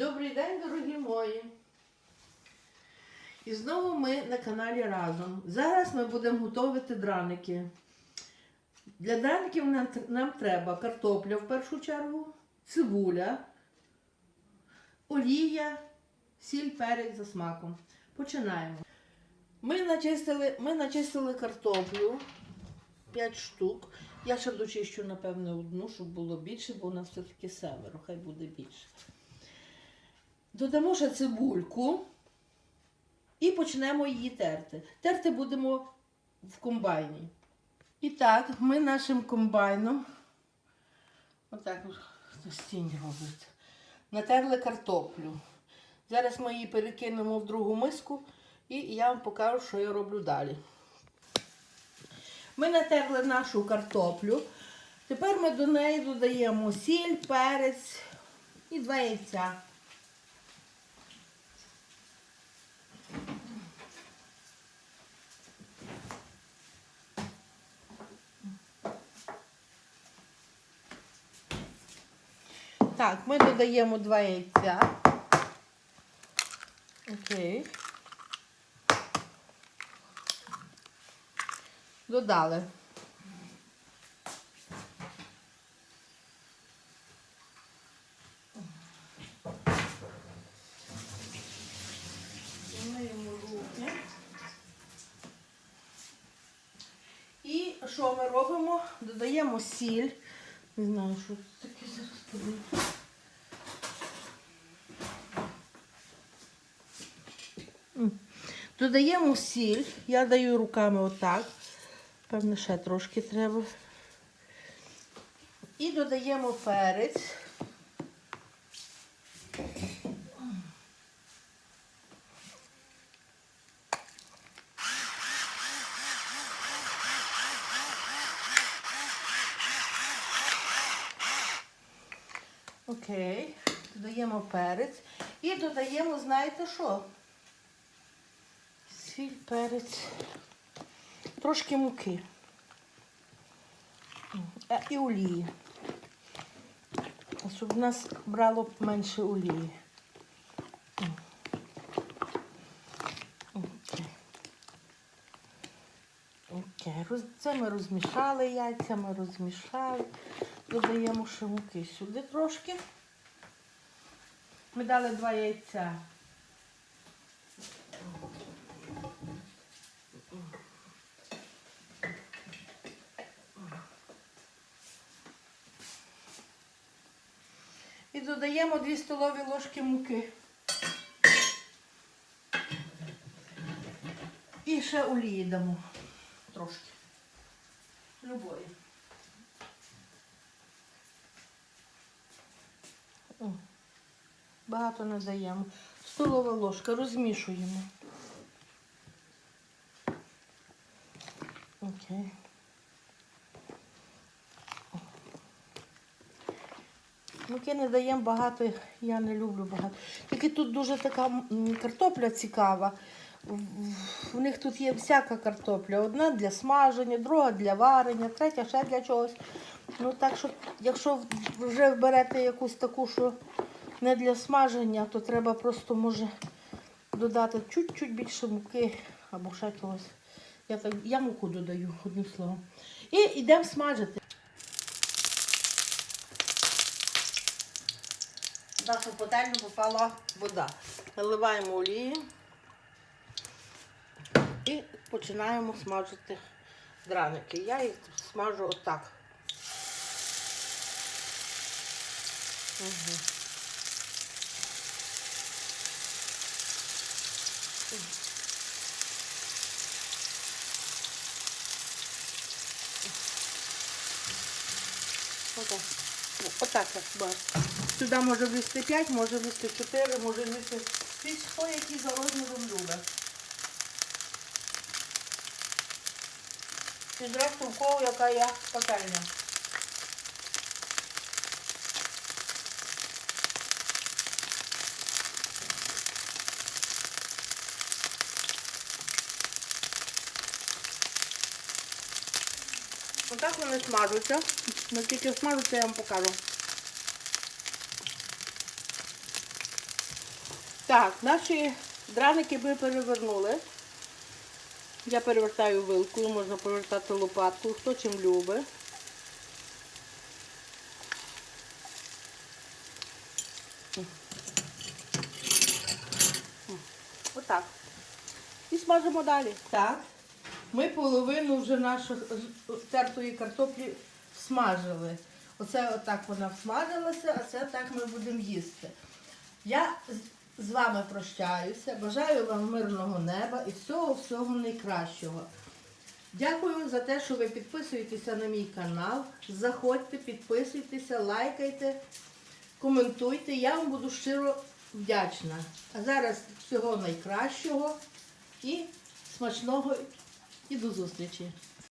Добрий день, дорогі мої. І знову ми на каналі разом. Зараз ми будемо готувати драники. Для драників нам, нам треба картопля в першу чергу, цибуля, олія, сіль, перець за смаком. Починаємо. Ми начистили, ми начистили картоплю 5 штук. Я ще дочищу, напевне, одну, щоб було більше, бо у нас все-таки семеро, хай буде більше. Додамо ще цибульку і почнемо її терти. Терти будемо в комбайні. І так, ми нашим комбайном, отак от стінь робить, натерли картоплю. Зараз ми її перекинемо в другу миску і я вам покажу, що я роблю далі. Ми натерли нашу картоплю. Тепер ми до неї додаємо сіль, перець і два яйця. Так, ми додаємо два яйця. Окей. Додали. Миємо руки. І що ми робимо? Додаємо сіль. Не знаю, що це таке зараз подивлюся. Додаємо сіль. Я даю руками отак. Певно, ще трошки треба. І додаємо перець. Окей, додаємо перець і додаємо, знаєте що? Сіль, перець, трошки муки Е, і олії. Щоб в нас брало менше олії. Окей. Окей. Це ми розмішали яйця, ми розмішали. Додаємо ще муки сюди трошки. Ми дали два яйця. І додаємо 2 столові ложки муки. І ще олії дамо трошки. Любої. Багато не даємо. Столова ложка, розмішуємо. Окей. Муки не даємо багато, я не люблю багато. Тільки тут дуже така картопля цікава. В них тут є всяка картопля. Одна для смаження, друга для варення, третя ще для чогось. Ну так що, якщо вже берете якусь таку, що не для смаження, то треба просто може додати чуть-чуть більше муки або ще чогось. Я, так, я муку додаю, одним словом. І йдемо смажити. В нашу пательню попала вода. Наливаємо олію і починаємо смажити драники. Я їх смажу отак. Угу. Отак. Отак бачите. Сюди може влізти 5, може влізти 4, може влізти 6, хто який за розміром любить. І зрештою в яка є пательня. Отак вони смажуться. Наскільки смажуться, я вам покажу. Так, наші драники ми перевернули. Я перевертаю вилкою, можна повертати лопаткою, хто чим любить. Отак. І смажимо далі. Так. Ми половину вже нашої тертої картоплі смажили. Оце отак вона всмажилася, а це так ми будемо їсти. Я з вами прощаюся. Бажаю вам мирного неба і всього-всього найкращого. Дякую за те, що ви підписуєтеся на мій канал. Заходьте, підписуйтеся, лайкайте, коментуйте. Я вам буду щиро вдячна. А зараз всього найкращого і смачного і до зустрічі.